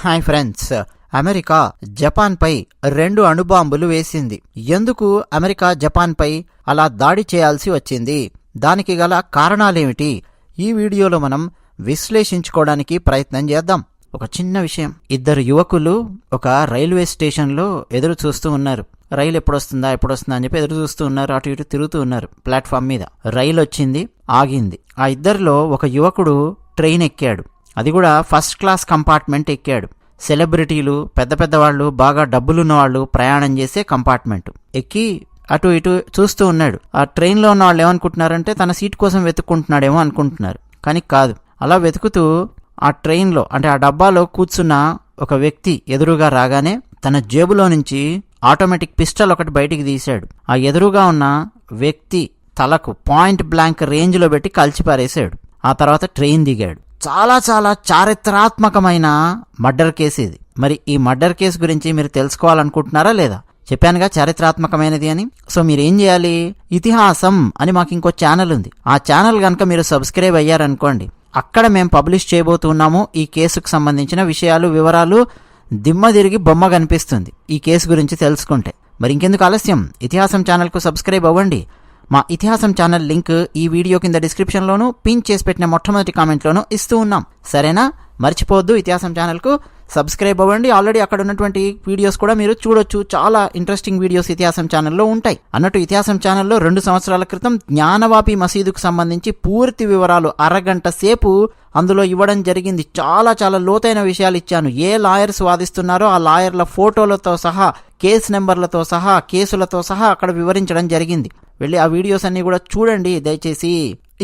Hi friends. America జపాన్పై రెండు అణుబాంబులు వేసింది. ఎందుకు అమెరికా జపాన్పై అలా దాడి చేయాల్సి వచ్చింది? దానికి గల కారణాలేమిటి? ఈ వీడియోలో మనం విశ్లేషించుకోవడానికి ప్రయత్నం చేద్దాం. ఒక చిన్న విషయం. ఇద్దరు యువకులు ఒక రైల్వే స్టేషన్లో ఎదురు చూస్తూ ఉన్నారు. రైలు ఎప్పుడొస్తుందా ఎప్పుడొస్తుందా అని చెప్పి ఎదురు చూస్తూ ఉన్నారు. అటు ఇటు తిరుగుతూ ఉన్నారు ప్లాట్ఫామ్ మీద. రైలు వచ్చింది ఆగింది. ఆ ఇద్దరిలో ఒక యువకుడు ట్రైన్ ఎక్కాడు. అది కూడా ఫస్ట్ క్లాస్ కంపార్ట్మెంట్ ఎక్కాడు. సెలబ్రిటీలు పెద్ద పెద్ద వాళ్ళు బాగా డబ్బులున్న వాళ్ళు ప్రయాణం చేసే కంపార్ట్మెంట్. ఎక్కి అటు ఇటు చూస్తూ ఉన్నాడు. ఆ ట్రైన్లో ఉన్న వాళ్ళు ఏమనుకుంటున్నారంటే తన సీట్ కోసం వెతుక్కుంటున్నాడేమో అనుకుంటున్నారు. కానీ కాదు. అలా వెతుకుతూ ఆ ట్రైన్లో అంటే ఆ డబ్బాలో కూర్చున్న ఒక వ్యక్తి ఎదురుగా రాగానే తన జేబులో నుంచి ఆటోమేటిక్ పిస్టల్ ఒకటి బయటికి తీశాడు. ఆ ఎదురుగా ఉన్న వ్యక్తి తలకు పాయింట్ బ్లాంక్ రేంజ్లో పెట్టి కలిచిపారేశాడు ఆ తర్వాత ట్రైన్ దిగాడు. చాలా చాలా చారిత్రాత్మకమైన మర్డర్ కేసు ఇది మరి ఈ మర్డర్ కేసు గురించి మీరు తెలుసుకోవాలనుకుంటున్నారా లేదా? చెప్పానుగా చారిత్రాత్మకమైనది అని. సో మీరు ఏం చేయాలి? ఇతిహాసం అని మాకు ఇంకో ఛానల్ ఉంది. ఆ ఛానల్ కనుక మీరు సబ్స్క్రైబ్ అయ్యారనుకోండి అక్కడ మేము పబ్లిష్ చేయబోతున్నాము ఈ కేసుకు సంబంధించిన విషయాలు వివరాలు. దిమ్మ తిరిగి బొమ్మ కనిపిస్తుంది ఈ కేసు గురించి తెలుసుకుంటే. మరి ఇంకెందుకు ఆలస్యం? ఇతిహాసం ఛానల్కు సబ్స్క్రైబ్ అవ్వండి. మా ఇతిహాసం ఛానల్ లింక్ ఈ వీడియో కింద డిస్క్రిప్షన్లోను పిన్ చేసి పెట్టిన మొట్టమొదటి కామెంట్లోనూ ఇస్తూ ఉన్నాం. సరేనా? మర్చిపోవద్దు ఇతిహాసం ఛానల్కు. సబ్స్క్రైబ్ అవ్వండి. ఆల్రెడీ అక్కడ ఉన్నటువంటి వీడియోస్ కూడా మీరు చూడొచ్చు. చాలా ఇంట్రెస్టింగ్ వీడియోస్ ఇతిహాసం ఛానల్లో ఉంటాయి. అన్నట్టు ఇతిహాసం ఛానల్లో రెండు సంవత్సరాల క్రితం జ్ఞానవాపి మసీదుకు సంబంధించి పూర్తి వివరాలు అరగంట సేపు అందులో ఇవ్వడం జరిగింది. చాలా చాలా లోతైన విషయాలు ఇచ్చాను. ఏ లాయర్స్ వాదిస్తున్నారో ఆ లాయర్ల ఫోటోలతో సహా కేసు నెంబర్లతో సహా కేసులతో సహా అక్కడ వివరించడం జరిగింది. వెళ్ళి ఆ వీడియోస్ అన్ని కూడా చూడండి దయచేసి.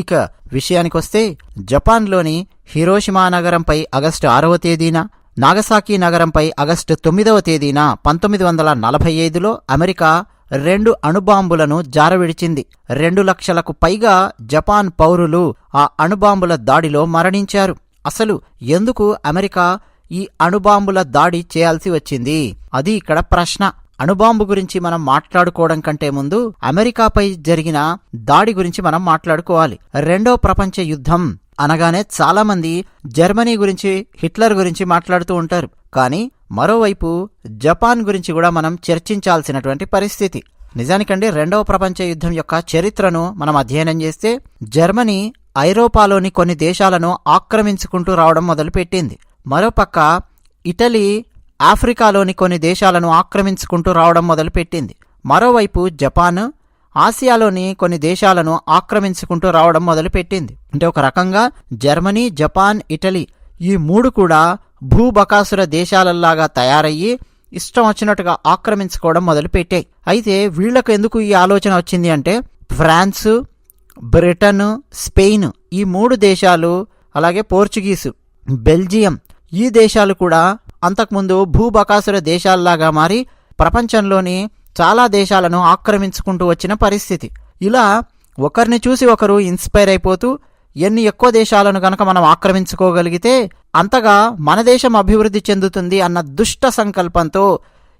ఇక విషయానికి వస్తే జపాన్లోని హిరోషిమా నగరంపై ఆగస్టు ఆరవ తేదీన నాగసాకి నగరంపై ఆగస్టు తొమ్మిదవ తేదీన పంతొమ్మిది వందల నలభై ఐదులో అమెరికా రెండు అణుబాంబులను జారవిడిచింది. రెండు లక్షలకు పైగా జపాన్ పౌరులు ఆ అణుబాంబుల దాడిలో మరణించారు. అసలు ఎందుకు అమెరికా ఈ అణుబాంబుల దాడి చేయాల్సి వచ్చింది? అది ఇక్కడ ప్రశ్న. అణుబాంబు గురించి మనం మాట్లాడుకోవడం కంటే ముందు అమెరికాపై జరిగిన దాడి గురించి మనం మాట్లాడుకోవాలి. రెండో ప్రపంచ యుద్ధం అనగానే చాలామంది జర్మనీ గురించి హిట్లర్ గురించి మాట్లాడుతూ ఉంటారు. కానీ మరోవైపు జపాన్ గురించి కూడా మనం చర్చించాల్సినటువంటి పరిస్థితి. నిజానికండి రెండవ ప్రపంచ యుద్ధం యొక్క చరిత్రను మనం అధ్యయనం చేస్తే జర్మనీ ఐరోపాలోని కొన్ని దేశాలను ఆక్రమించుకుంటూ రావడం మొదలుపెట్టింది. మరోపక్క ఇటలీ ఆఫ్రికాలోని కొన్ని దేశాలను ఆక్రమించుకుంటూ రావడం మొదలుపెట్టింది. మరోవైపు జపాన్ ఆసియాలోని కొన్ని దేశాలను ఆక్రమించుకుంటూ రావడం మొదలుపెట్టింది. అంటే ఒక రకంగా జర్మనీ జపాన్ ఇటలీ ఈ మూడు కూడా భూబకాసుర దేశాలలాగా తయారయ్యి ఇష్టం వచ్చినట్టుగా ఆక్రమించుకోవడం మొదలుపెట్టాయి. అయితే వీళ్ళకు ఎందుకు ఈ ఆలోచన వచ్చింది అంటే ఫ్రాన్స్ బ్రిటన్ స్పెయిన్ ఈ మూడు దేశాలు అలాగే పోర్చుగీసు బెల్జియం ఈ దేశాలు కూడా అంతకుముందు భూబకాసుర దేశాల్లాగా మారి ప్రపంచంలోని చాలా దేశాలను ఆక్రమించుకుంటూ వచ్చిన పరిస్థితి. ఇలా ఒకరిని చూసి ఒకరు ఇన్స్పైర్ అయిపోతూ ఎన్ని ఎక్కువ దేశాలను గనక మనం ఆక్రమించుకోగలిగితే అంతగా మన దేశం అభివృద్ధి చెందుతుంది అన్న దుష్ట సంకల్పంతో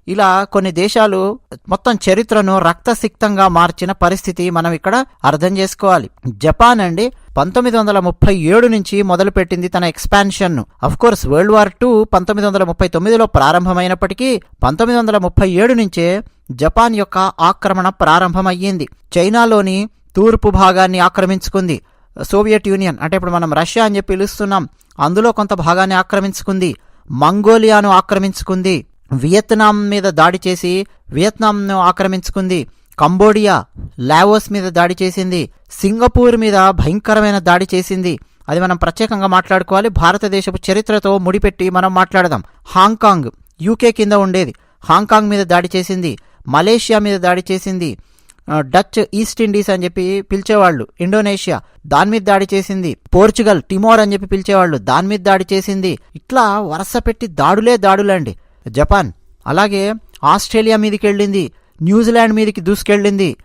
ఇలా కొన్ని దేశాలు మొత్తం చరిత్రను రక్తసిక్తంగా మార్చిన పరిస్థితి మనం ఇక్కడ అర్థం చేసుకోవాలి. జపాన్ అండి పంతొమ్మిది వందల ముప్పై ఏడు నుంచి మొదలుపెట్టింది తన ఎక్స్పాన్షన్ను. కోర్స్ వరల్డ్ వార్ టూ పంతొమ్మిది వందల ముప్పై తొమ్మిదిలో ప్రారంభమైనప్పటికీ పంతొమ్మిది వందల ముప్పై ఏడు నుంచే జపాన్ యొక్క ఆక్రమణ ప్రారంభమయ్యింది. చైనాలోని తూర్పు భాగాన్ని ఆక్రమించుకుంది. సోవియట్ యూనియన్ అంటే ఇప్పుడు మనం రష్యా అని చెప్పి పిలుస్తున్నాం అందులో కొంత భాగాన్ని ఆక్రమించుకుంది. మంగోలియాను ఆక్రమించుకుంది. వియత్నాం మీద దాడి చేసి వియత్నాంను ఆక్రమించుకుంది. కంబోడియా లావోస్ మీద దాడి చేసింది సింగపూర్ మీద భయంకరమైన దాడి చేసింది. అది మనం ప్రత్యేకంగా మాట్లాడుకోవాలి. భారతదేశపు చరిత్రతో ముడిపెట్టి మనం మాట్లాడదాం. హాంకాంగ్ యూకే కింద ఉండేది. హాంకాంగ్ మీద దాడి చేసింది. మలేషియా మీద దాడి చేసింది. డచ్ ఈస్ట్ ఇండీస్ అని చెప్పి పిలిచేవాళ్ళు. ఇండోనేషియా దాని మీద దాడి చేసింది. పోర్చుగల్ టిమోర్ అని చెప్పి పిలిచేవాళ్ళు. దాని మీద దాడి చేసింది. ఇట్లా వరుస పెట్టి దాడులే దాడులండి. జపాన్ అలాగే ఆస్ట్రేలియా మీదకి వెళ్ళింది న్యూజిలాండ్ మీదకి దూసుకెళ్ళింది.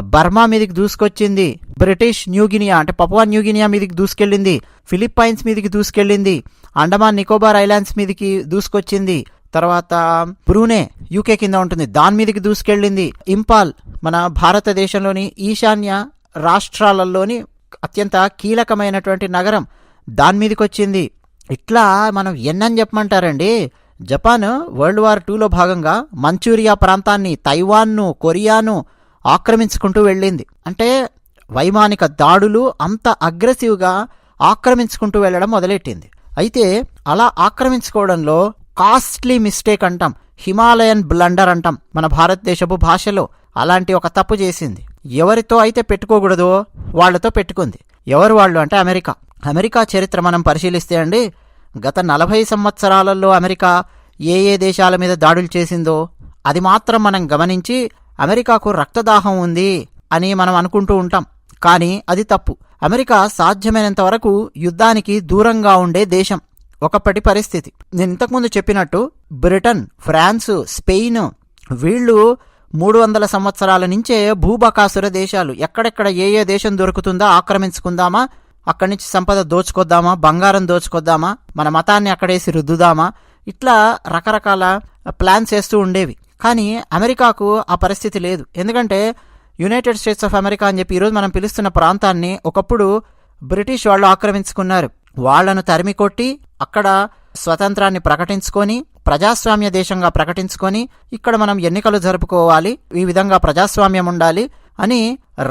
బర్మా మీదకి దూసుకొచ్చింది. బ్రిటిష్ న్యూగినియా అంటే పపువా న్యూగినియా మీదకి దూసుకెళ్ళింది. ఫిలిప్పైన్స్ మీదకి దూసుకెళ్ళింది. అండమాన్ నికోబార్ ఐలాండ్స్ మీదకి దూసుకొచ్చింది. తర్వాత బ్రూనే యూకే కింద ఉంటుంది. దాని మీదకి దూసుకెళ్ళింది. ఇంపాల్ మన భారతదేశంలోని ఈశాన్య రాష్ట్రాలలోని అత్యంత కీలకమైనటువంటి నగరం దాని మీదకి వచ్చింది ఇట్లా మనం ఎన్నని చెప్పమంటారండి? జపాన్ వరల్డ్ వార్ టూలో భాగంగా మంచూరియా ప్రాంతాన్ని తైవాన్ను కొరియాను ఆక్రమించుకుంటూ వెళ్ళింది. అంటే వైమానిక దాడులు అంత అగ్రెసివ్గా ఆక్రమించుకుంటూ వెళ్ళడం మొదలెట్టింది. అయితే అలా ఆక్రమించుకోవడంలో కాస్ట్లీ మిస్టేక్ అంటాం హిమాలయన్ బ్లండర్ అంటాం మన భారతదేశపు భాషలో. అలాంటి ఒక తప్పు చేసింది. ఎవరితో అయితే పెట్టుకోకూడదో వాళ్ళతో పెట్టుకుంది. ఎవరు వాళ్ళు అంటే అమెరికా. అమెరికా చరిత్ర మనం పరిశీలిస్తే అండి గత నలభై సంవత్సరాలలో అమెరికా ఏ ఏ దేశాల మీద దాడులు చేసిందో అది మాత్రం మనం గమనించి అమెరికాకు రక్తదాహం ఉంది అని మనం అనుకుంటూ ఉంటాం. కానీ అది తప్పు. అమెరికా సాధ్యమైనంత వరకు యుద్ధానికి దూరంగా ఉండే దేశం. ఒకప్పటి పరిస్థితి. నేను ఇంతకుముందు చెప్పినట్టు బ్రిటన్ ఫ్రాన్సు స్పెయిన్ వీళ్ళు మూడు వందల సంవత్సరాల నుంచే భూబకాసుర దేశాలు. ఎక్కడెక్కడ ఏ ఏ దేశం దొరుకుతుందా ఆక్రమించుకుందామా? అక్కడి నుంచి సంపద దోచుకొద్దామా? బంగారం దోచుకొద్దామా? మన మతాన్ని అక్కడేసి రుద్దుదామా? ఇట్లా రకరకాల ప్లాన్స్ వేస్తూ ఉండేవి. కానీ అమెరికాకు ఆ పరిస్థితి లేదు. ఎందుకంటే యునైటెడ్ స్టేట్స్ ఆఫ్ అమెరికా అని చెప్పి ఈరోజు మనం పిలుస్తున్న ప్రాంతాన్ని ఒకప్పుడు బ్రిటిష్ వాళ్ళు ఆక్రమించుకున్నారు. వాళ్ళను తరిమి కొట్టి అక్కడ స్వతంత్రాన్ని ప్రకటించుకొని ప్రజాస్వామ్య దేశంగా ప్రకటించుకొని ఇక్కడ మనం ఎన్నికలు జరుపుకోవాలి ఈ విధంగా ప్రజాస్వామ్యం ఉండాలి అని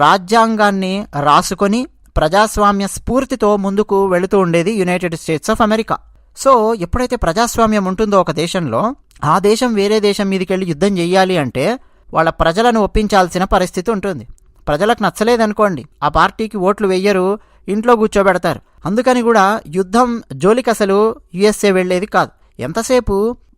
రాజ్యాంగాన్ని రాసుకొని ప్రజాస్వామ్య స్ఫూర్తితో ముందుకు వెళుతూ ఉండేది United States of America so ఎప్పుడైతే ప్రజాస్వామ్యం ఉంటుందో ఒక దేశంలో ఆ దేశం వేరే దేశం మీదకెళ్ళి యుద్ధం చెయ్యాలి అంటే వాళ్ళ ప్రజలను ఒప్పించాల్సిన పరిస్థితి ఉంటుంది. ప్రజలకు నచ్చలేదనుకోండి ఆ పార్టీకి ఓట్లు వెయ్యరు ఇంట్లో కూర్చోబెడతారు. అందుకని కూడా యుద్ధం జోలికి అసలు యుఎస్ఏ వెళ్ళేది కాదు. ఎంతసేపు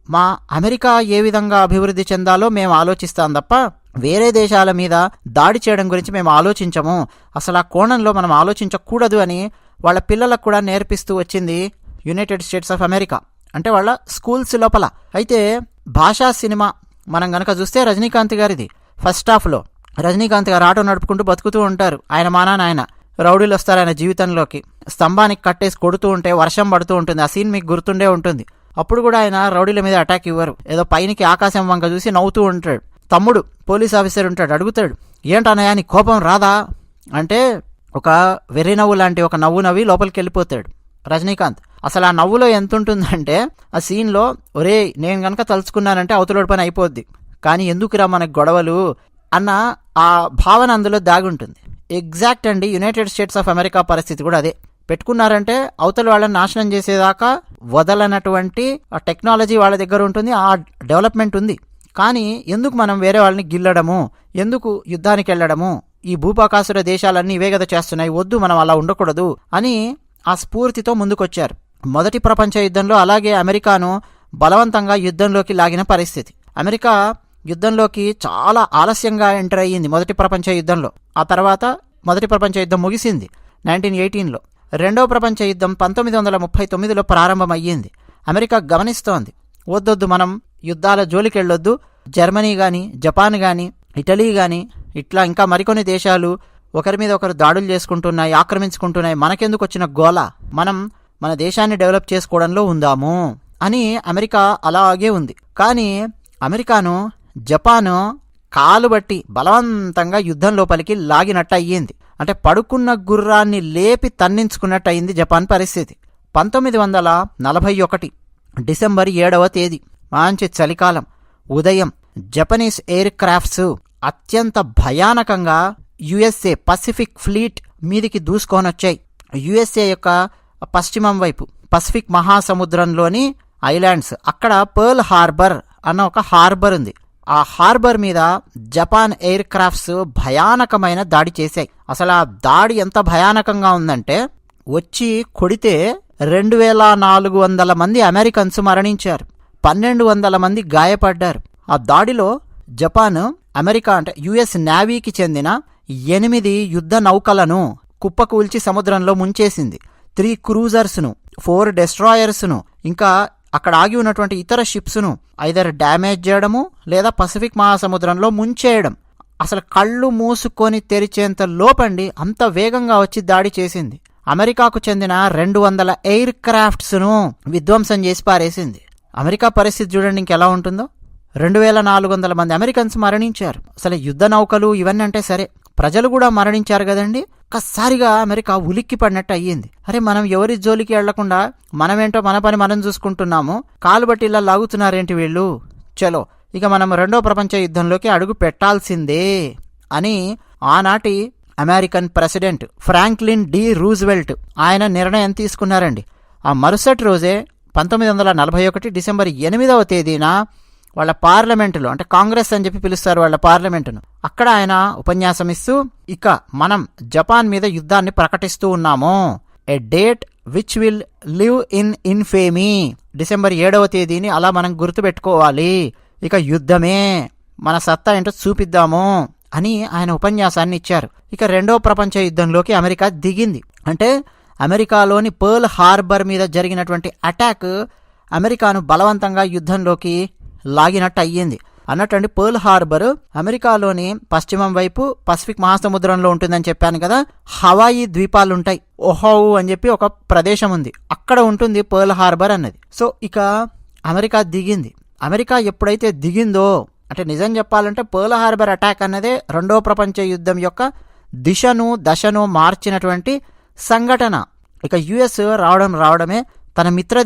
మా అమెరికా ఏ విధంగా అభివృద్ధి చెందాలో మేము ఆలోచిస్తాం తప్ప వేరే దేశాల మీద దాడి చేయడం గురించి మేము ఆలోచించము. అసలు ఆ కోణంలో మనం ఆలోచించకూడదు అని వాళ్ళ పిల్లలకు కూడా నేర్పిస్తూ వచ్చింది యునైటెడ్ స్టేట్స్ ఆఫ్ అమెరికా. అంటే వాళ్ళ స్కూల్స్ లోపల. అయితే భాషా సినిమా మనం గనక చూస్తే రజనీకాంత్ గారిది. ఫస్ట్ హాఫ్లో రజనీకాంత్ గారు ఆటో నడుపుకుంటూ బతుకుతూ ఉంటారు. ఆయన మానాన్న ఆయన. రౌడీలు వస్తారు ఆయన జీవితంలోకి. స్తంభానికి కట్టేసి కొడుతూ ఉంటే వర్షం పడుతూ ఉంటుంది. ఆ సీన్ మీకు గుర్తుండే ఉంటుంది. అప్పుడు కూడా ఆయన రౌడీల మీద అటాక్ ఇవ్వరు. ఏదో పైనకి ఆకాశం వంక చూసి నవ్వుతూ ఉంటాడు. తమ్ముడు పోలీస్ ఆఫీసర్ ఉంటాడు అడుగుతాడు ఏంటన్నయ్య నీ కోపం రాదా? అంటే ఒక వెర్రి నవ్వు లాంటి ఒక నవ్వు నవ్వి లోపలికి వెళ్ళిపోతాడు రజనీకాంత్. అసలు ఆ నవ్వులో ఎంత ఉంటుందంటే ఆ సీన్లో ఒరే నేను కనుక తలుచుకున్నానంటే అవతలోడి పని అయిపోద్ది. కానీ ఎందుకురా మనకు గొడవలు? అన్న ఆ భావన అందులో దాగుంటుంది. ఎగ్జాక్ట్ అండి యునైటెడ్ స్టేట్స్ ఆఫ్ అమెరికా పరిస్థితి కూడా అదే. పెట్టుకున్నారంటే అవతల వాళ్ళని నాశనం చేసేదాకా వదలనటువంటి ఆ టెక్నాలజీ వాళ్ళ దగ్గర ఉంటుంది ఆ డెవలప్మెంట్ ఉంది. కానీ ఎందుకు మనం వేరే వాళ్ళని గిల్లడము? ఎందుకు యుద్ధానికి వెళ్ళడము? ఈ భూపాకాసుర దేశాలన్నీ ఇవే కదా చేస్తున్నాయి వద్దు మనం అలా ఉండకూడదు అని ఆ స్ఫూర్తితో ముందుకొచ్చారు. మొదటి ప్రపంచ యుద్ధంలో అలాగే అమెరికాను బలవంతంగా యుద్ధంలోకి లాగిన పరిస్థితి. అమెరికా యుద్ధంలోకి చాలా ఆలస్యంగా ఎంటర్ అయ్యింది మొదటి ప్రపంచ యుద్ధంలో. ఆ తర్వాత మొదటి ప్రపంచ యుద్ధం ముగిసింది నైన్టీన్ ఎయిటీన్లో. రెండవ ప్రపంచ యుద్ధం పంతొమ్మిది వందల ముప్పై తొమ్మిదిలో ప్రారంభమయ్యింది. అమెరికా గమనిస్తోంది వద్దొద్దు మనం యుద్ధాల జోలికెళ్ళొద్దు. జర్మనీ కానీ జపాన్ కానీ ఇటలీ కానీ ఇట్లా ఇంకా మరికొన్ని దేశాలు ఒకరి మీద ఒకరు దాడులు చేసుకుంటున్నాయి ఆక్రమించుకుంటున్నాయి. మనకెందుకు వచ్చిన గోల? మనం మన దేశాన్ని డెవలప్ చేసుకోవడంలో ఉందాము అని అమెరికా అలాగే ఉంది. కానీ అమెరికాను జపాను కాలు బట్టి బలవంతంగా యుద్ధం లోపలికి లాగినట్టు అయ్యింది అంటే పడుకున్న గుర్రాన్ని లేపి తన్నించుకున్నట్టు అయింది జపాన్ పరిస్థితి. పంతొమ్మిది వందల నలభై ఒకటి డిసెంబర్ ఏడవ తేదీ. మంచి చలికాలం. ఉదయం జపనీస్ ఎయిర్ క్రాఫ్ట్స్ అత్యంత భయానకంగా యుఎస్ఏ పసిఫిక్ ఫ్లీట్ మీదికి దూసుకొనొచ్చాయి. యుఎస్ఏ యొక్క పశ్చిమం వైపు పసిఫిక్ మహాసముద్రంలోని ఐలాండ్స్ అక్కడ పర్ల్ హార్బర్ అన్న ఒక హార్బర్ ఉంది. ఆ హార్బర్ మీద జపాన్ ఎయిర్ క్రాఫ్ట్స్ భయానకమైన దాడి చేశాయి. అసలు ఆ దాడి ఎంత భయానకంగా ఉందంటే వచ్చి కొడితే రెండు వేల నాలుగు వందల మంది అమెరికన్స్ మరణించారు. పన్నెండు వందల మంది గాయపడ్డారు. ఆ దాడిలో జపాన్ అమెరికా అంటే యుఎస్ నేవీకి చెందిన ఎనిమిది యుద్ధ నౌకలను కుప్పకూల్చి సముద్రంలో ముంచేసింది. త్రీ క్రూజర్స్ను ఫోర్ డెస్ట్రాయర్స్ను ఇంకా అక్కడ ఆగి ఉన్నటువంటి ఇతర షిప్స్ను ఐదర్ డ్యామేజ్ చేయడము లేదా పసిఫిక్ మహాసముద్రంలో ముంచేయడం. అసలు కళ్ళు మూసుకొని తెరిచేంత లోపండి అంత వేగంగా వచ్చి దాడి చేసింది. అమెరికాకు చెందిన రెండు వందల ఎయిర్ క్రాఫ్ట్స్ను విధ్వంసం చేసి పారేసింది. అమెరికా పరిస్థితి చూడండి ఇంకెలా ఉంటుందో. రెండు వేల నాలుగు వందల మంది అమెరికన్స్ మరణించారు. అసలు యుద్ధ నౌకలు ఇవన్నీ అంటే సరే. ప్రజలు కూడా మరణించారు కదండి. ఒక్కసారిగా అమెరికా ఉలిక్కి పడినట్టు అయ్యింది. అరే మనం ఎవరి జోలికి వెళ్ళకుండా మనమేంటో మన పని మనం చూసుకుంటున్నాము. కాలు బట్టి ఇలా లాగుతున్నారేంటి వీళ్ళు? చలో ఇక మనం రెండో ప్రపంచ యుద్ధంలోకి అడుగు పెట్టాల్సిందే అని ఆనాటి American president Franklin D Roosevelt ఆయన నిర్ణయం తీసుకున్నారండి. ఆ మరుసటి రోజే పంతొమ్మిది వందల నలభై ఒకటి డిసెంబర్ ఎనిమిదవ తేదీన వాళ్ళ పార్లమెంటులో అంటే కాంగ్రెస్ అని చెప్పి పిలుస్తారు వాళ్ళ పార్లమెంటును. అక్కడ ఆయన ఉపన్యాసం ఇస్తూ ఇక మనం జపాన్ మీద యుద్ధాన్ని ప్రకటిస్తూ ఉన్నాము. A date which will live in infamy December ఏడవ తేదీని అలా మనం గుర్తుపెట్టుకోవాలి. ఇక యుద్ధమే. మన సత్తా ఏంటో చూపిద్దాము అని ఆయన ఉపన్యాసాన్ని ఇచ్చారు. ఇక రెండో ప్రపంచ యుద్ధంలోకి అమెరికా దిగింది. అంటే అమెరికాలోని పర్ల్ హార్బర్ మీద జరిగినటువంటి అటాక్ అమెరికాను బలవంతంగా యుద్ధంలోకి లాగినట్టు అయ్యింది. అన్నట్టండి పర్ల్ హార్బర్ అమెరికాలోని పశ్చిమం వైపు పసిఫిక్ మహాసముద్రంలో ఉంటుందని చెప్పాను కదా హవాయి ద్వీపాలు ఉంటాయి ఓహోవు అని చెప్పి ఒక ప్రదేశం ఉంది. అక్కడ ఉంటుంది పర్ల్ హార్బర్ అన్నది. సో ఇక అమెరికా దిగింది. అమెరికా ఎప్పుడైతే దిగిందో అంటే నిజం చెప్పాలంటే పర్ల్ హార్బర్ అటాక్ అన్నదే రెండో ప్రపంచ యుద్ధం యొక్క దిశను దశను మార్చినటువంటి సంఘటన. ఇక యుఎస్ రావడం రావడమే తన మిత్ర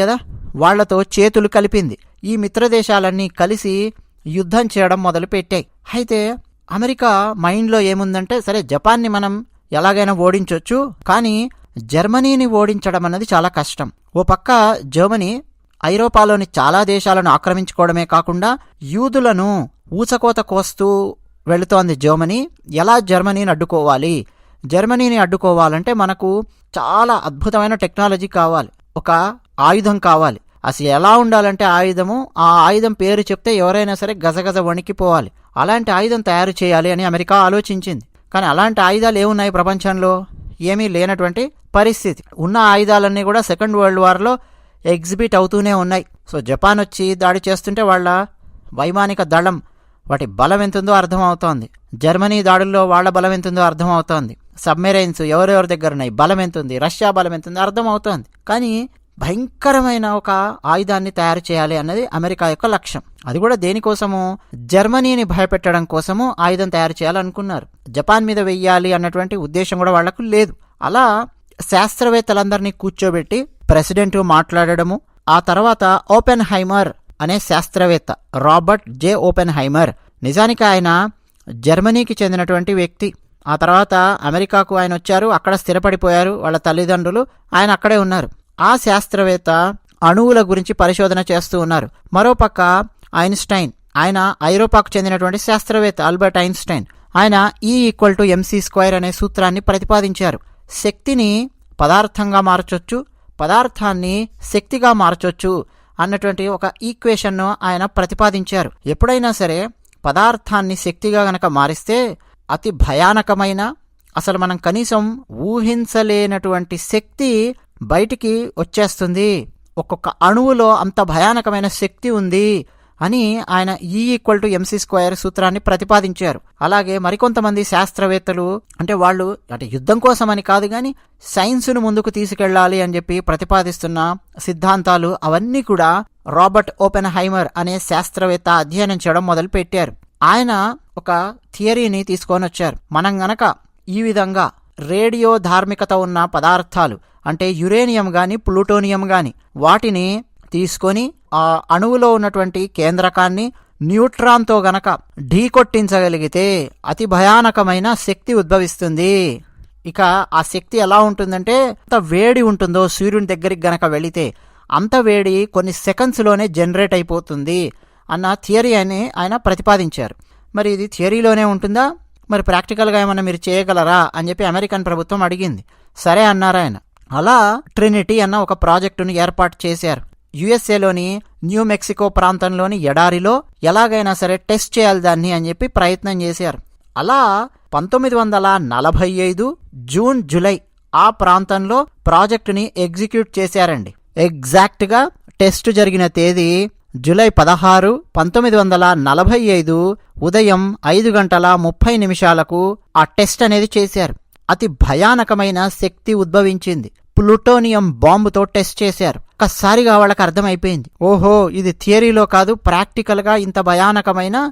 కదా వాళ్ళతో చేతులు కలిపింది. ఈ మిత్ర దేశాలన్నీ కలిసి యుద్ధం చేయడం మొదలుపెట్టాయి. అయితే అమెరికా మైండ్లో ఏముందంటే సరే జపాన్ని మనం ఎలాగైనా ఓడించవచ్చు కానీ జర్మనీని ఓడించడం అన్నది చాలా కష్టం. ఓ పక్క జర్మనీ ఐరోపాలోని చాలా దేశాలను ఆక్రమించుకోవడమే కాకుండా యూదులను ఊచకోత కోస్తూ వెళుతోంది జర్మనీ. ఎలా జర్మనీని అడ్డుకోవాలి? జర్మనీని అడ్డుకోవాలంటే మనకు చాలా అద్భుతమైన టెక్నాలజీ కావాలి. ఒక ఆయుధం కావాలి. అసలు ఎలా ఉండాలంటే ఆయుధము? ఆ ఆయుధం పేరు చెప్తే ఎవరైనా సరే గజగజ వణికిపోవాలి. అలాంటి ఆయుధం తయారు చేయాలి అని అమెరికా ఆలోచించింది. కానీ అలాంటి ఆయుధాలు ఏమున్నాయి ప్రపంచంలో? ఏమీ లేనటువంటి పరిస్థితి. ఉన్న ఆయుధాలన్నీ కూడా సెకండ్ వరల్డ్ వార్లో ఎగ్జిబిట్ అవుతూనే ఉన్నాయి. సో జపాన్ వచ్చి దాడి చేస్తుంటే వాళ్ళ వైమానిక దళం వాటి బలం ఎంతుందో అర్థమవుతోంది. జర్మనీ దాడుల్లో వాళ్ళ బలం ఎంతుందో అర్థమవుతోంది. సబ్మెరైన్స్ ఎవరెవరి దగ్గర ఉన్నాయి బలం ఎంతుంది రష్యా బలం ఎంత ఉంది అర్థమవుతోంది. కానీ భయంకరమైన ఒక ఆయుధాన్ని తయారు చేయాలి అన్నది అమెరికా యొక్క లక్ష్యం. అది కూడా దేనికోసము? జర్మనీని భయపెట్టడం కోసము ఆయుధం తయారు చేయాలనుకున్నారు. జపాన్ మీద వెయ్యాలి అన్నటువంటి ఉద్దేశం కూడా వాళ్ళకు లేదు. అలా శాస్త్రవేత్తలందరినీ కూర్చోబెట్టి ప్రెసిడెంట్ మాట్లాడడము ఆ తర్వాత ఓపెన్ హైమర్ అనే శాస్త్రవేత్త రాబర్ట్ జే ఓపెన్ హైమర్ నిజానికి ఆయన జర్మనీకి చెందినటువంటి వ్యక్తి. ఆ తర్వాత అమెరికాకు ఆయన వచ్చారు అక్కడ స్థిరపడిపోయారు వాళ్ళ తల్లిదండ్రులు ఆయన అక్కడే ఉన్నారు. ఆ శాస్త్రవేత్త అణువుల గురించి పరిశోధన చేస్తూ ఉన్నారు. మరోపక్క ఐన్స్టైన్ ఆయన ఐరోపాకు చెందినటువంటి శాస్త్రవేత్త ఆల్బర్ట్ ఐన్స్టైన్ ఆయన ఈ ఈక్వల్ టు ఎంసీ స్క్వైర్ అనే సూత్రాన్ని ప్రతిపాదించారు. శక్తిని పదార్థంగా మార్చొచ్చు పదార్థాన్ని శక్తిగా మార్చొచ్చు అన్నటువంటి ఒక ఈక్వేషన్ను ఆయన ప్రతిపాదించారు. ఎప్పుడైనా సరే పదార్థాన్ని శక్తిగా గనక మారిస్తే అతి భయానకమైన అసలు మనం కనీసం ఊహించలేనటువంటి శక్తి బయటికి వచ్చేస్తుంది. ఒక్కొక్క అణువులో అంత భయానకమైన శక్తి ఉంది అని ఆయన ఈ ఈక్వల్ టు ఎంసీ స్క్వేర్ సూత్రాన్ని ప్రతిపాదించారు. అలాగే మరికొంతమంది శాస్త్రవేత్తలు అంటే వాళ్ళు అంటే యుద్ధం కోసమని కాదు కానీ సైన్స్ను ముందుకు తీసుకెళ్ళాలి అని చెప్పి ప్రతిపాదిస్తున్న సిద్ధాంతాలు అవన్నీ కూడా రాబర్ట్ ఓపెన్ హైమర్ అనే శాస్త్రవేత్త అధ్యయనం చేయడం మొదలుపెట్టారు. ఆయన ఒక థియరీని తీసుకొని వచ్చారు. మనం గనక ఈ విధంగా రేడియో ధార్మికత ఉన్న పదార్థాలు అంటే యురేనియం గాని ప్లూటోనియం గాని వాటిని తీసుకొని ఆ అణువులో ఉన్నటువంటి కేంద్రకాన్ని న్యూట్రాన్తో గనక ఢీకొట్టించగలిగితే అతి భయానకమైన శక్తి ఉద్భవిస్తుంది. ఇక ఆ శక్తి ఎలా ఉంటుందంటే అంత వేడి ఉంటుందో సూర్యుని దగ్గరికి గనక వెళితే అంత వేడి కొన్ని సెకండ్స్లోనే జనరేట్ అయిపోతుంది. అన్న థియరీ అని ఆయన ప్రతిపాదించారు. మరి ఇది థియరీలోనే ఉంటుందా? మరి ప్రాక్టికల్గా ఏమన్నా మీరు చేయగలరా? అని చెప్పి అమెరికన్ ప్రభుత్వం అడిగింది. సరే అన్నారు ఆయన. అలా ట్రినిటీ అన్న ఒక ప్రాజెక్టును ఏర్పాటు చేశారు. యుఎస్ఏలోని న్యూ మెక్సికో ప్రాంతంలోని ఎడారిలో ఎలాగైనా సరే టెస్ట్ చేయాలి దాన్ని అని చెప్పి ప్రయత్నం చేశారు. అలా పంతొమ్మిది వందల నలభై ఐదు జూన్ జూలై ఆ ప్రాంతంలో ప్రాజెక్టుని ఎగ్జిక్యూట్ చేశారండి. ఎగ్జాక్ట్గా టెస్ట్ జరిగిన తేదీ జూలై పదహారు పంతొమ్మిది వందల నలభై ఐదు ఉదయం ఐదు గంటల ముప్పై నిమిషాలకు ఆ టెస్ట్ అనేది చేశారు. అతి భయానకమైన శక్తి ఉద్భవించింది. ప్లూటోనియం బాంబుతో టెస్ట్ చేశారు. ఒక్కసారిగా వాళ్ళకి అర్థమైపోయింది. ఓహో ఇది థియరీలో కాదు ప్రాక్టికల్గా ఇంత భయానకమైన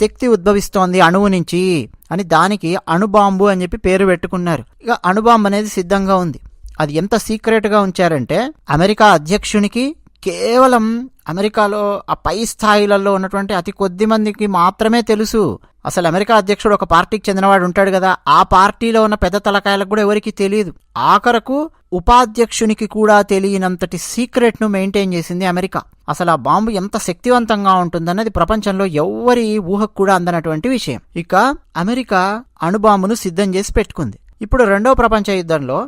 శక్తి ఉద్భవిస్తోంది అణువు నుంచి అని దానికి అణుబాంబు అని చెప్పి పేరు పెట్టుకున్నారు. ఇక అణుబాంబు అనేది సిద్ధంగా ఉంది. అది ఎంత సీక్రెట్గా ఉంచారంటే అమెరికా అధ్యక్షునికి కేవలం అమెరికాలో ఆ పై స్థాయిలలో ఉన్నటువంటి అతి కొద్ది మందికి మాత్రమే తెలుసు. అసలు అమెరికా అధ్యక్షుడు ఒక పార్టీకి చెందినవాడు ఉంటాడు కదా ఆ పార్టీలో ఉన్న పెద్ద తలకాయలకు కూడా ఎవరికి తెలియదు. ఆఖరకు ఉపాధ్యక్షునికి కూడా తెలియనంతటి సీక్రెట్ను మెయింటైన్ చేసింది అమెరికా. అసలు ఆ బాంబు ఎంత శక్తివంతంగా ఉంటుందన్నది ప్రపంచంలో ఎవ్వరి ఊహకు కూడా అందనటువంటి విషయం. ఇక అమెరికా అణుబాంబును సిద్ధం చేసి పెట్టుకుంది. ఇప్పుడు రెండో ప్రపంచ యుద్ధంలో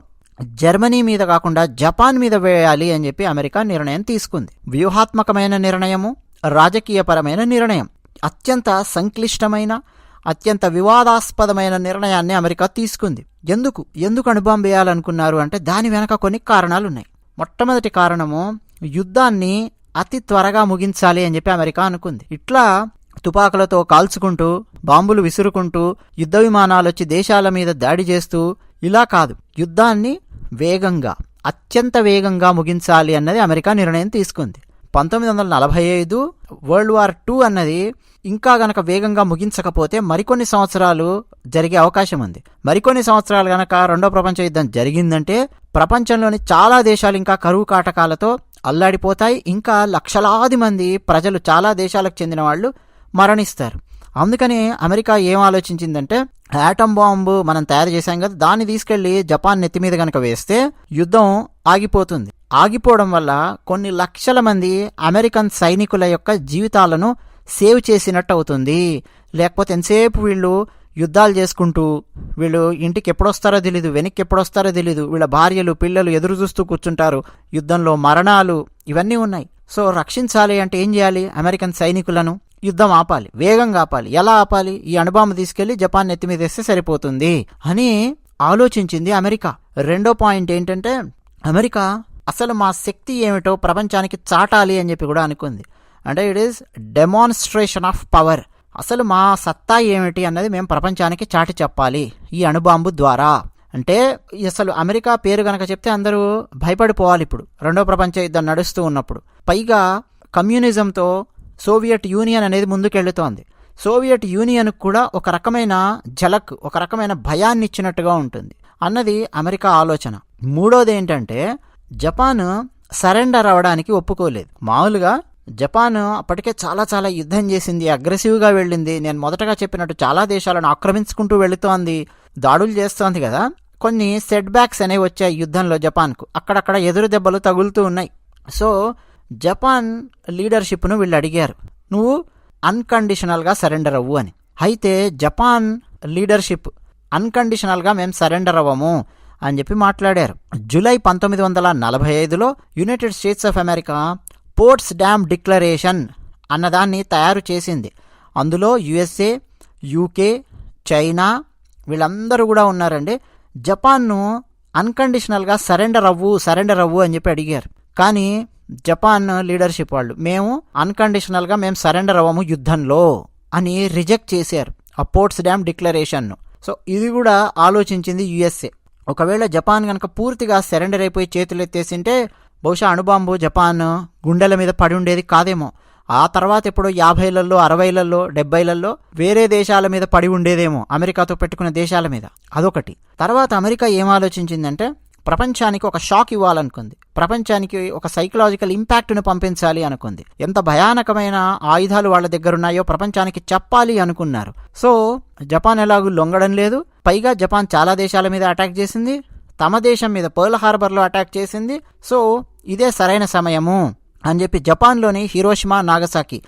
జర్మనీ మీద కాకుండా జపాన్ మీద వేయాలి అని చెప్పి అమెరికా నిర్ణయం తీసుకుంది. వ్యూహాత్మకమైన నిర్ణయము రాజకీయపరమైన నిర్ణయం. అత్యంత సంక్లిష్టమైన అత్యంత వివాదాస్పదమైన నిర్ణయాన్ని అమెరికా తీసుకుంది. ఎందుకు? ఎందుకు అణుబాంబు వేయాలనుకున్నారు అంటే దాని వెనక కొన్ని కారణాలు ఉన్నాయి మొట్టమొదటి కారణము యుద్ధాన్ని అతి త్వరగా ముగించాలి అని చెప్పి అమెరికా అనుకుంది. ఇట్లా తుపాకులతో కాల్చుకుంటూ బాంబులు విసురుకుంటూ యుద్ధ విమానాలు వచ్చి దేశాల మీద దాడి చేస్తూ ఇలా కాదు. యుద్ధాన్ని వేగంగా అత్యంత వేగంగా ముగించాలి అన్నది అమెరికా నిర్ణయం తీసుకుంది. పంతొమ్మిది వందల నలభై ఐదు వరల్డ్ వార్ టూ అన్నది ఇంకా గనక వేగంగా ముగించకపోతే మరికొన్ని సంవత్సరాలు జరిగే అవకాశం ఉంది. మరికొన్ని సంవత్సరాలు గనక రెండో ప్రపంచ యుద్ధం జరిగిందంటే ప్రపంచంలోని చాలా దేశాలు ఇంకా కరువు కాటకాలతో అల్లాడిపోతాయి. ఇంకా లక్షలాది మంది ప్రజలు చాలా దేశాలకు చెందిన వాళ్ళు మరణిస్తారు. అందుకని అమెరికా ఏం ఆలోచించిందంటే ఆటం బాంబు మనం తయారు చేశాం కదా దాన్ని తీసుకెళ్ళి జపాన్ నెత్తి మీద కనుక వేస్తే యుద్ధం ఆగిపోతుంది. ఆగిపోవడం వల్ల కొన్ని లక్షల మంది అమెరికన్ సైనికుల యొక్క జీవితాలను సేవ్ చేసినట్టు అవుతుంది. లేకపోతే ఎంతసేపు వీళ్ళు యుద్ధాలు చేసుకుంటూ వీళ్ళు ఇంటికి ఎప్పుడొస్తారో తెలీదు వెనక్కి ఎప్పుడొస్తారో తెలీదు వీళ్ళ భార్యలు పిల్లలు ఎదురు చూస్తూ కూర్చుంటారు. యుద్ధంలో మరణాలు ఇవన్నీ ఉన్నాయి. సో రక్షించాలి అంటే ఏం చేయాలి? అమెరికన్ సైనికులను యుద్ధం ఆపాలి వేగంగా ఆపాలి. ఎలా ఆపాలి? ఈ అణుబాంబు తీసుకెళ్ళి జపాన్ నెత్తి మీద వేస్తే సరిపోతుంది అని ఆలోచించింది అమెరికా. రెండో పాయింట్ ఏంటంటే అమెరికా అసలు మా శక్తి ఏమిటో ప్రపంచానికి చాటాలి అని చెప్పి కూడా అనుకుంది. అంటే it is demonstration of power అసలు మా సత్తా ఏమిటి అన్నది మేము ప్రపంచానికి చాటి చెప్పాలి ఈ అణుబాంబు ద్వారా. అంటే అసలు అమెరికా పేరు గనక చెప్తే అందరూ భయపడిపోవాలి ఇప్పుడు. రెండో ప్రపంచ యుద్ధం నడుస్తూ ఉన్నప్పుడు. పైగా కమ్యూనిజంతో సోవియట్ యూనియన్ అనేది ముందుకెళ్తోంది. సోవియట్ యూనియన్కు కూడా ఒక రకమైన జలక్ ఒక రకమైన భయాన్ని ఇచ్చినట్టుగా ఉంటుంది అన్నది అమెరికా ఆలోచన. మూడోది ఏంటంటే జపాన్ సరెండర్ అవ్వడానికి ఒప్పుకోలేదు. మామూలుగా జపాన్ అప్పటికే చాలా చాలా యుద్ధం చేసింది అగ్రెసివ్గా వెళ్ళింది. నేను మొదటగా చెప్పినట్టు చాలా దేశాలను ఆక్రమించుకుంటూ వెళుతోంది దాడులు చేస్తోంది కదా. కొన్ని సెట్ బ్యాక్స్ అనేవి వచ్చాయి యుద్ధంలో జపాన్కు. అక్కడక్కడ ఎదురు దెబ్బలు తగులుతూ ఉన్నాయి. సో జపాన్ లీడర్షిప్ను వీళ్ళు అడిగారు. నువ్వు అన్కండిషనల్గా సరెండర్ అవ్వు అని. అయితే జపాన్ లీడర్షిప్ అన్కండిషనల్గా మేము సరెండర్ అవ్వము అని చెప్పి మాట్లాడారు. జూలై పంతొమ్మిది వందల నలభై ఐదులో United States of America Potsdam declaration అన్నదాన్ని తయారు చేసింది. అందులో యుఎస్ఏ యూకే చైనా వీళ్ళందరూ కూడా ఉన్నారండి. జపాన్ను అన్కండిషనల్గా సరెండర్ అవ్వు సరెండర్ అవ్వు అని చెప్పి అడిగారు. కానీ జపాన్ లీడర్షిప్ వాళ్ళు. మేము అన్కండిషనల్గా మేము సరెండర్ అవ్వము యుద్ధంలో అని రిజెక్ట్ చేశారు ఆ పోర్ట్స్ డ్యామ్ డిక్లరేషన్ను. సో ఇది కూడా ఆలోచించింది యుఎస్ఏ. ఒకవేళ జపాన్ కనుక పూర్తిగా సరెండర్ అయిపోయి చేతులు ఎత్తేసింటే బహుశా అణుబాంబు జపాన్ గుండెల మీద పడి ఉండేది కాదేమో. ఆ తర్వాత ఎప్పుడో యాభైలలో అరవైలలో డెబ్బైలలో వేరే దేశాల మీద పడి ఉండేదేమో అమెరికాతో పెట్టుకున్న దేశాల మీద. అదొకటి. తర్వాత అమెరికా ఏం ఆలోచించిందంటే ప్రపంచానికి ఒక షాక్ ఇవ్వాలనుకుంది. ప్రపంచానికి ఒక సైకలాజికల్ ఇంపాక్ట్ను పంపించాలి అనుకుంది. ఎంత భయానకమైన ఆయుధాలు వాళ్ళ దగ్గర ఉన్నాయో ప్రపంచానికి చెప్పాలి అనుకున్నారు. సో జపాన్ ఎలాగూ లొంగడం లేదు. పైగా జపాన్ చాలా దేశాల మీద అటాక్ చేసింది. తమ దేశం మీద పర్ల్ హార్బర్లో అటాక్ చేసింది. సో ఇదే సరైన సమయము అని చెప్పి జపాన్లోని హిరోషిమా నాగసాకి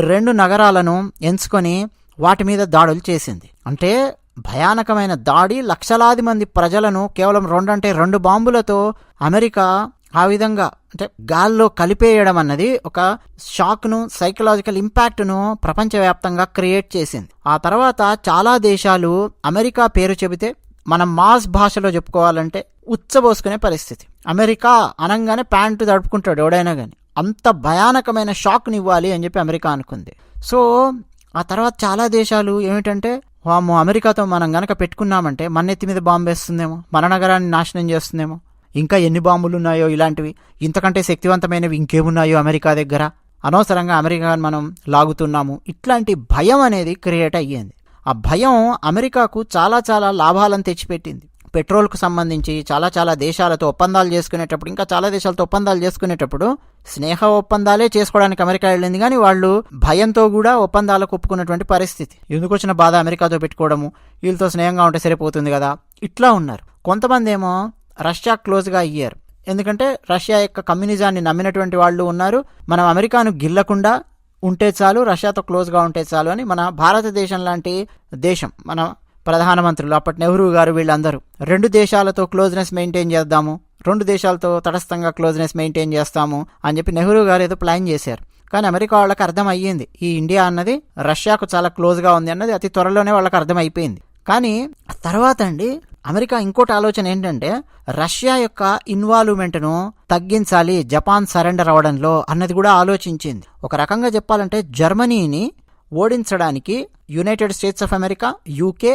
రెండు నగరాలను ఎంచుకొని వాటి మీద దాడులు చేసింది. అంటే భయానకమైన దాడి లక్షలాది మంది ప్రజలను కేవలం రెండంటే రెండు బాంబులతో అమెరికా ఆ విధంగా అంటే గాల్లో కలిపేయడం అన్నది ఒక షాక్ను సైకలాజికల్ ఇంపాక్ట్ను ప్రపంచవ్యాప్తంగా క్రియేట్ చేసింది. ఆ తర్వాత చాలా దేశాలు అమెరికా పేరు చెబితే మనం మాస్ భాషలో చెప్పుకోవాలంటే ఉచ్చబోసుకునే పరిస్థితి. అమెరికా అనంగానే ప్యాంటు తడుపుకుంటాడు ఎవడైనా కానీ అంత భయానకమైన షాక్ని ఇవ్వాలి అని చెప్పి అమెరికా అనుకుంది. సో ఆ తర్వాత చాలా దేశాలు ఏమిటంటే వాము అమెరికాతో మనం గనక పెట్టుకున్నామంటే మన ఎత్తి మీద బాంబు వేస్తుందేమో మన నగరాన్ని నాశనం చేస్తుందేమో. ఇంకా ఎన్ని బాంబులు ఉన్నాయో ఇలాంటివి ఇంతకంటే శక్తివంతమైనవి ఇంకేమున్నాయో అమెరికా దగ్గర? అనవసరంగా అమెరికాను మనం లాగుతున్నాము. ఇట్లాంటి భయం అనేది క్రియేట్ అయ్యింది. ఆ భయం అమెరికాకు చాలా చాలా లాభాలను తెచ్చిపెట్టింది. పెట్రోల్కు సంబంధించి చాలా చాలా దేశాలతో ఒప్పందాలు చేసుకునేటప్పుడు ఇంకా చాలా దేశాలతో ఒప్పందాలు చేసుకునేటప్పుడు స్నేహ ఒప్పందాలే చేసుకోవడానికి అమెరికా వెళ్ళింది. కానీ వాళ్ళు భయంతో కూడా ఒప్పందాలకు ఒప్పుకున్నటువంటి పరిస్థితి. ఎందుకు వచ్చిన బాధ అమెరికాతో పెట్టుకోవడము వీళ్ళతో స్నేహంగా ఉంటే సరిపోతుంది కదా? ఇట్లా ఉన్నారు. కొంతమంది ఏమో రష్యా క్లోజ్గా అయ్యారు. ఎందుకంటే రష్యా యొక్క కమ్యూనిజాన్ని నమ్మినటువంటి వాళ్ళు ఉన్నారు. మనం అమెరికాను గిల్లకుండా ఉంటే చాలు రష్యాతో క్లోజ్గా ఉంటే చాలు అని మన భారతదేశం లాంటి దేశం మన ప్రధానమంత్రులు అప్పటి నెహ్రూ గారు వీళ్ళందరూ. రెండు దేశాలతో క్లోజ్నెస్ మెయింటైన్ చేద్దాము రెండు దేశాలతో తటస్థంగా క్లోజ్నెస్ మెయింటైన్ చేస్తాము అని చెప్పి నెహ్రూ గారు ఏదో ప్లాన్ చేశారు. కానీ అమెరికా వాళ్ళకి అర్థం అయ్యింది ఈ ఇండియా అన్నది రష్యాకు చాలా క్లోజ్గా ఉంది అన్నది అతి త్వరలోనే వాళ్ళకి అర్థమైపోయింది. కానీ తర్వాత అండి అమెరికా ఇంకోటి ఆలోచన ఏంటంటే రష్యా యొక్క ఇన్వాల్వ్మెంట్ను తగ్గించాలి జపాన్ సరెండర్ అవ్వడంలో అన్నది కూడా ఆలోచించింది. ఒక రకంగా చెప్పాలంటే జర్మనీని ఓడించడానికి United States of America UK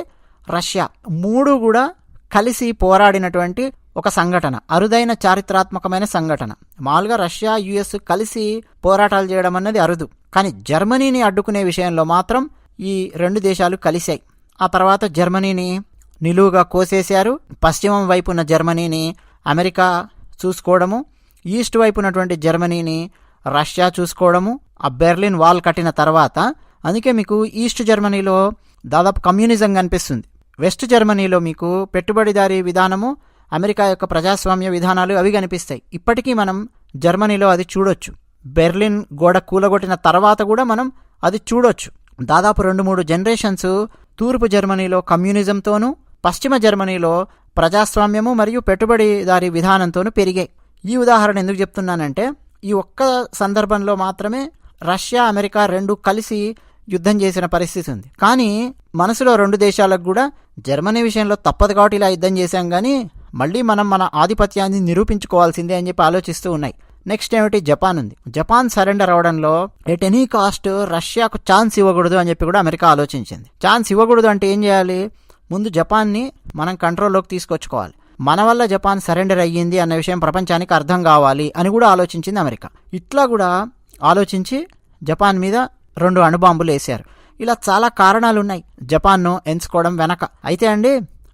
Russia మూడు కూడా కలిసి పోరాడినటువంటి ఒక సంఘటన అరుదైన చారిత్రాత్మకమైన సంఘటన. మామూలుగా రష్యా యుఎస్ కలిసి పోరాటాలు చేయడం అన్నది అరుదు. కానీ జర్మనీని అడ్డుకునే విషయంలో మాత్రం ఈ రెండు దేశాలు కలిశాయి. ఆ తర్వాత జర్మనీని నిలువుగా కోసేశారు. పశ్చిమం వైపు ఉన్న జర్మనీని అమెరికా చూసుకోవడము ఈస్ట్ వైపు ఉన్నటువంటి జర్మనీని రష్యా చూసుకోవడము ఆ బెర్లిన్ వాల్ కట్టిన తర్వాత అందుకే మీకు ఈస్ట్ జర్మనీలో దాదాపు కమ్యూనిజం కనిపిస్తుంది. వెస్ట్ జర్మనీలో మీకు పెట్టుబడిదారీ విధానము అమెరికా యొక్క ప్రజాస్వామ్య విధానాలు అవి కనిపిస్తాయి. ఇప్పటికీ మనం జర్మనీలో అది చూడొచ్చు. బెర్లిన్ గోడ కూలగొట్టిన తర్వాత కూడా మనం అది చూడొచ్చు. దాదాపు రెండు మూడు జనరేషన్స్ తూర్పు జర్మనీలో కమ్యూనిజంతోనూ పశ్చిమ జర్మనీలో ప్రజాస్వామ్యము మరియు పెట్టుబడిదారీ విధానంతోనూ పెరిగాయి. ఈ ఉదాహరణ ఎందుకు చెప్తున్నానంటే ఈ ఒక్క సందర్భంలో మాత్రమే రష్యా అమెరికా రెండు కలిసి యుద్ధం చేసిన పరిస్థితి ఉంది. కానీ మనసులో రెండు దేశాలకు కూడా జర్మనీ విషయంలో తప్పదు కాబట్టి ఇలా యుద్ధం చేశాం కానీ మళ్ళీ మనం మన ఆధిపత్యాన్ని నిరూపించుకోవాల్సిందే అని చెప్పి ఆలోచిస్తూ ఉన్నాయి. నెక్స్ట్ ఏమిటి? జపాన్ ఉంది. జపాన్ సరెండర్ అవడంలో ఎట్ ఎనీ కాస్ట్ రష్యాకు ఛాన్స్ ఇవ్వకూడదు అని చెప్పి కూడా అమెరికా ఆలోచించింది. ఛాన్స్ ఇవ్వకూడదు అంటే ఏం చేయాలి? ముందు జపాన్ని మనం కంట్రోల్లోకి తీసుకొచ్చుకోవాలి. మన వల్ల జపాన్ సరెండర్ అయ్యింది అన్న విషయం ప్రపంచానికి అర్థం కావాలి అని కూడా ఆలోచించింది అమెరికా. ఇట్లా కూడా ఆలోచించి జపాన్ మీద రెండు అణుబాంబులు వేశారు. ఇలా చాలా కారణాలు ఉన్నాయి జపాన్ను ఎంచుకోవడం వెనక. అయితే అండి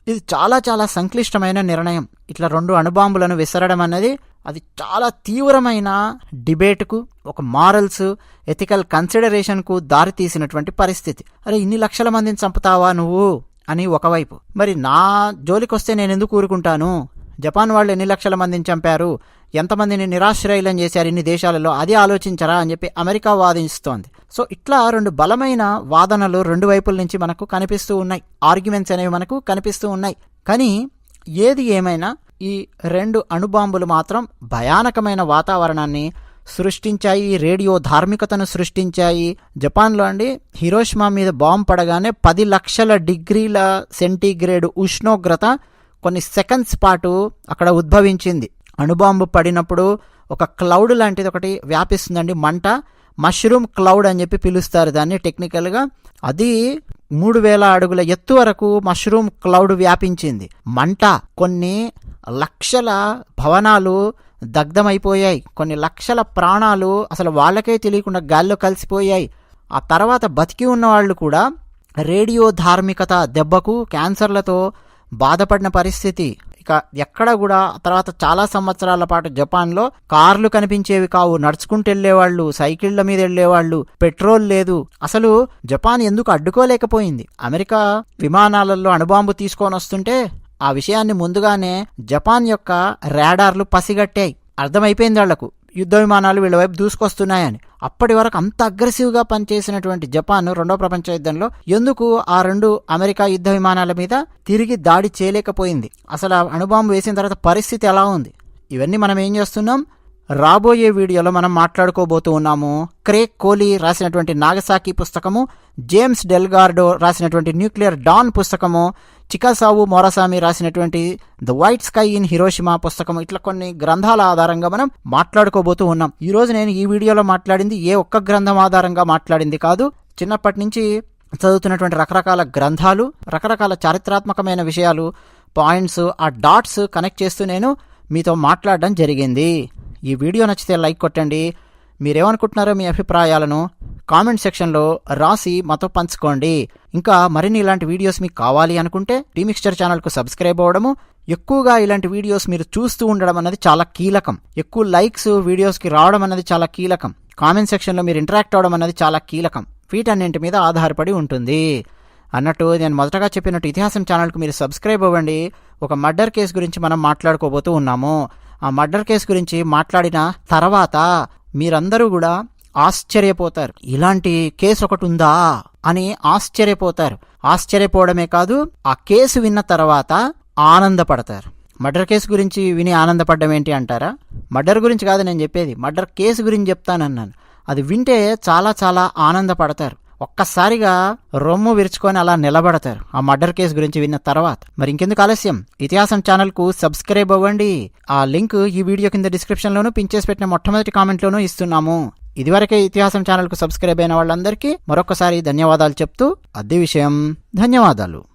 ఇది చాలా చాలా సంక్లిష్టమైన నిర్ణయం. ఇట్లా రెండు అణుబాంబులను విసరడం అనేది అది చాలా తీవ్రమైన డిబేట్కు ఒక మారల్స్ ఎథికల్ కన్సిడరేషన్కు దారితీసినటువంటి పరిస్థితి. అరే ఇన్ని లక్షల మందిని చంపుతావా నువ్వు? అని ఒకవైపు. మరి నా జోలికొస్తే నేను ఎందుకు ఊరుకుంటాను? జపాన్ వాళ్ళు ఎన్ని లక్షల మందిని చంపారు? ఎంతమందిని నిరాశ్రయులం చేశారు? ఇన్ని దేశాలలో అది ఆలోచించరా అని చెప్పి అమెరికా వాదిస్తోంది. సో ఇట్లా రెండు బలమైన వాదనలు రెండు వైపుల నుంచి మనకు కనిపిస్తూ ఉన్నాయి. ఆర్గ్యుమెంట్స్ అనేవి మనకు కనిపిస్తూ ఉన్నాయి. కానీ ఏది ఏమైనా ఈ రెండు అణుబాంబులు మాత్రం భయానకమైన వాతావరణాన్ని సృష్టించాయి రేడియో ధార్మికతను సృష్టించాయి. జపాన్లో అండి హిరోష్మా మీద బాంబు పడగానే పది లక్షల డిగ్రీల సెంటీగ్రేడ్ ఉష్ణోగ్రత కొన్ని సెకండ్స్ పాటు అక్కడ ఉద్భవించింది. అణుబాంబు పడినప్పుడు ఒక క్లౌడ్ లాంటిది ఒకటి వ్యాపిస్తుందండి. మంట మష్రూమ్ క్లౌడ్ అని చెప్పి పిలుస్తారు దాన్ని టెక్నికల్గా అది మూడు వేల అడుగుల ఎత్తు వరకు మష్రూమ్ క్లౌడ్ వ్యాపించింది. మంట కొన్ని లక్షల భవనాలు దగ్ధమైపోయాయి. కొన్ని లక్షల ప్రాణాలు అసలు వాళ్ళకే తెలియకుండా గాల్లో కలిసిపోయాయి. ఆ తర్వాత బతికి ఉన్న వాళ్ళు కూడా రేడియో ధార్మికత దెబ్బకు క్యాన్సర్లతో బాధపడిన పరిస్థితి. ఇక ఎక్కడ కూడా తర్వాత చాలా సంవత్సరాల పాటు జపాన్లో కార్లు కనిపించేవి కావు. నడుచుకుంటూ వెళ్ళేవాళ్ళు సైకిళ్ళ మీద వెళ్ళేవాళ్ళు పెట్రోల్ లేదు. అసలు జపాన్ ఎందుకు అడ్డుకోలేకపోయింది? అమెరికా విమానాలలో అణుబాంబు తీసుకొని వస్తుంటే ఆ విషయాన్ని ముందుగానే జపాన్ యొక్క రాడార్లు పసిగట్టాయి. అర్థమైపోయింది వాళ్ళకు. యుద్ధ విమానాలు వీళ్ళ వైపు దూసుకొస్తున్నాయని. అప్పటి వరకు అంత అగ్రెసివ్గా పనిచేసినటువంటి జపాన్ రెండో ప్రపంచ యుద్ధంలో ఎందుకు ఆ రెండు అమెరికా యుద్ధ విమానాల మీద తిరిగి దాడి చేయలేకపోయింది? అసలు ఆ అణుబాంబు వేసిన తర్వాత పరిస్థితి ఎలా ఉంది? ఇవన్నీ మనం ఏం చేస్తున్నాం? రాబోయే వీడియోలో మనం మాట్లాడుకోబోతూ ఉన్నాము. క్రేక్ కోహ్లీ రాసినటువంటి నాగసాకి పుస్తకము జేమ్స్ డెల్గార్డో రాసినటువంటి న్యూక్లియర్ డాన్ పుస్తకము చికాసావు మోరసామి రాసినటువంటి the white sky in Hiroshima పుస్తకం ఇట్లా కొన్ని గ్రంథాల ఆధారంగా మనం మాట్లాడుకోబోతూ ఉన్నాం. ఈ రోజు నేను ఈ వీడియోలో మాట్లాడింది ఏ ఒక్క గ్రంథం ఆధారంగా మాట్లాడింది కాదు. చిన్నప్పటి నుంచి చదువుతున్నటువంటి రకరకాల గ్రంథాలు రకరకాల చారిత్రాత్మకమైన విషయాలు పాయింట్స్ ఆ డాట్స్ కనెక్ట్ చేస్తూ నేను మీతో మాట్లాడడం జరిగింది. ఈ వీడియో నచ్చితే లైక్ కొట్టండి. మీరేమనుకుంటున్నారో మీ అభిప్రాయాలను కామెంట్ సెక్షన్లో రాసి మాతో పంచుకోండి. ఇంకా మరిన్ని ఇలాంటి వీడియోస్ మీకు కావాలి అనుకుంటే రీమిక్స్చర్ ఛానల్కు సబ్స్క్రైబ్ అవ్వడము. ఎక్కువగా ఇలాంటి వీడియోస్ మీరు చూస్తూ ఉండడం అన్నది చాలా కీలకం. ఎక్కువ లైక్స్ వీడియోస్కి రావడం అన్నది చాలా కీలకం. కామెంట్ సెక్షన్లో మీరు ఇంటరాక్ట్ అవ్వడం అన్నది చాలా కీలకం. వీటన్నింటి మీద ఆధారపడి ఉంటుంది. అన్నట్టు నేను మొదటగా చెప్పినట్టు ఇతిహాసం ఛానల్కు మీరు సబ్స్క్రైబ్ అవ్వండి. ఒక మర్డర్ కేసు గురించి మనం మాట్లాడుకోబోతూ ఉన్నాము. ఆ మర్డర్ కేసు గురించి మాట్లాడిన తర్వాత మీరందరూ కూడా ఆశ్చర్యపోతారు. ఇలాంటి కేసు ఒకటి ఉందా అని ఆశ్చర్యపోతారు. ఆశ్చర్యపోవడమే కాదు ఆ కేసు విన్న తర్వాత ఆనందపడతారు. మర్డర్ కేసు గురించి విని ఆనందపడడం ఏంటి అంటారా? మర్డర్ గురించి కాదు నేను చెప్పేది. మర్డర్ కేసు గురించి చెప్తానన్నాను. అది వింటే చాలా చాలా ఆనందపడతారు. ఒక్కసారిగా రొమ్ము విరుచుకొని అలా నిలబడతారు. ఆ మర్డర్ కేసు గురించి విన్న తర్వాత. మరి ఇంకెందుకు ఆలస్యం? ఇతిహాసం ఛానల్కు సబ్స్క్రైబ్ అవ్వండి. ఆ లింక్ ఈ వీడియో కింద డిస్క్రిప్షన్లోనూ పించేసి చేసి పెట్టిన మొట్టమొదటి కామెంట్లోనూ ఇస్తున్నాము. ఇదివరకే ఇతిహాసం ఛానల్కు సబ్స్క్రైబ్ అయిన వాళ్ళందరికీ మరొకసారి ధన్యవాదాలు చెప్తూ అద్దె విషయం ధన్యవాదాలు.